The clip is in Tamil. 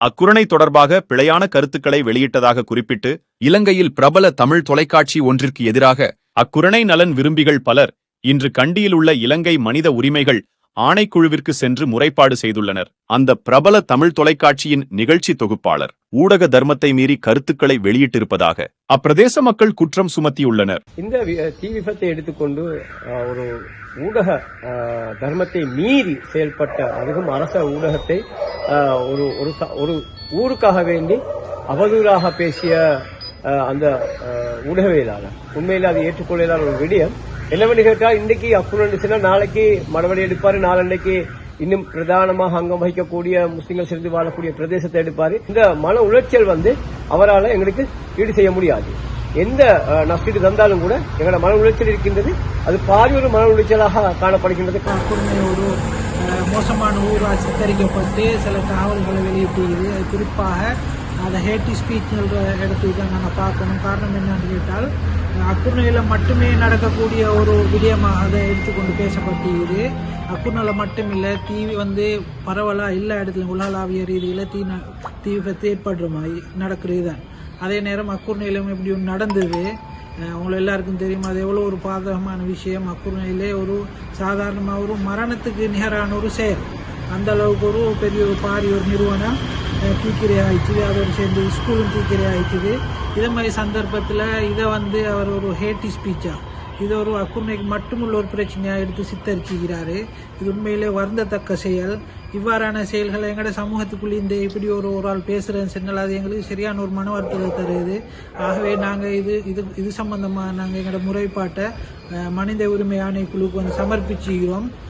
அக்குரணை தொடர்பாக பிழையான கருத்துக்களை வெளியிட்டதாக குறிப்பிட்டு இலங்கையில் பிரபல தமிழ் தொலைக்காட்சி ஒன்றிற்கு எதிராக அக்குரணை நலன் விரும்பிகள் பலர் இன்று கண்டியில் உள்ள இலங்கை மனித உரிமைகள் ஆணைக்குழுவிற்கு சென்று முறைப்பாடு செய்துள்ளனர். அந்த பிரபல தமிழ் தொலைக்காட்சியின் நிகழ்ச்சி தொகுப்பாளர். ஊடக தர்மத்தை மீறி கருத்துக்களை வெளியிட்டிருப்பதாக அப்பிரதேச மக்கள் குற்றம் சுமத்தியுள்ளனர். இந்த வி- தீ விபத்தை எடுத்துக்கொண்டு ஒரு ஊடக தர்மத்தை மீறி செயல்பட்ட அதுவும் அரச ஊடகத்தை ஒரு ஒரு ஒரு ஊருக்காக வேண்டி அவதூறாக பேசிய அந்த ஊடகவியலாளர். உண்மையில் அது ஏற்றுக்கொள்ளாத ஒரு விடயம். என்னவென்று கேட்டால் இன்றைக்கு அக்குரண்டு நாளைக்கு மடவடி எடுப்பாரு நாளன்னைக்கு இன்னும் பிரதானமாக அங்கம் வகிக்கக்கூடிய முஸ்லீம்கள் சேர்ந்து வாழக்கூடிய பிரதேசத்தை எடுப்பாரு. இந்த மன உளைச்சல் வந்து அவரால் எங்களுக்கு ஈடு செய்ய முடியாது. எந்த நஷ்டீடு தந்தாலும் கூட எங்களோட மன உளைச்சல் இருக்கின்றது. அது பாதி ஒரு மன உளைச்சலாக காணப்படுகின்றது. ஒரு மோசமான ஊராக சித்தரிக்கப்பட்டு சில தகவல்களை வெளியிட்டுகிறது அது குறிப்பாக அதை ஹேட்டி ஸ்பீச் இடத்துக்கு தான் நாங்கள் பார்க்கணும். காரணம் என்னன்னு கேட்டால் அக்குர்ணையில் மட்டுமே நடக்கக்கூடிய ஒரு விடயமாக அதை எடுத்துக்கொண்டு பேசப்பட்டிருக்குது. அக்குர்ணையில் மட்டுமில்லை தீ வந்து பரவலாக எல்லா இடத்துலையும் உலகளாவிய ரீதியில் தீ ந- தீ விபத்து ஏற்படுற மாதிரி நடக்கிறது தான் அதே நேரம் அக்குர்ணையிலும் எப்படி ஒன்று நடந்தது. உங்களை எல்லாருக்கும் தெரியும் அது எவ்வளோ ஒரு பாதகமான விஷயம். அக்குறையிலே ஒரு சாதாரணமாக ஒரு மரணத்துக்கு நிகரான ஒரு செயல். அந்த அளவுக்கு ஒரு பெரிய ஒரு பாரி ஒரு நிறுவனம் தீக்கிரை ஆயிடுச்சு அதோடு சேர்ந்து ஸ்கூலும் தீக்கிரை ஆயிடுச்சு இதே மாதிரி சந்தர்ப்பத்தில் இதை வந்து அவர் ஒரு ஹேட்டி ஸ்பீச்சா இது ஒரு அக்குர்ணைக்கு மட்டுமுள்ள ஒரு பிரச்சனையாக எடுத்து சித்தரிச்சுக்கிறாரு. இது உண்மையிலே வருந்தத்தக்க செயல். இவ்வாறான செயல்களை எங்களோட சமூகத்துக்குள்ளே இந்த இப்படி ஒரு ஒரு ஆள் பேசுகிறேன்னு சொன்னால் அது எங்களுக்கு சரியான ஒரு மன வருத்தத்தை தருது. ஆகவே நாங்கள் இது இது இது சம்பந்தமாக நாங்கள் எங்களோட முறைப்பாட்டை மனித உரிமை ஆணைக்குழுக்கு வந்து சமர்ப்பிச்சுக்கிறோம்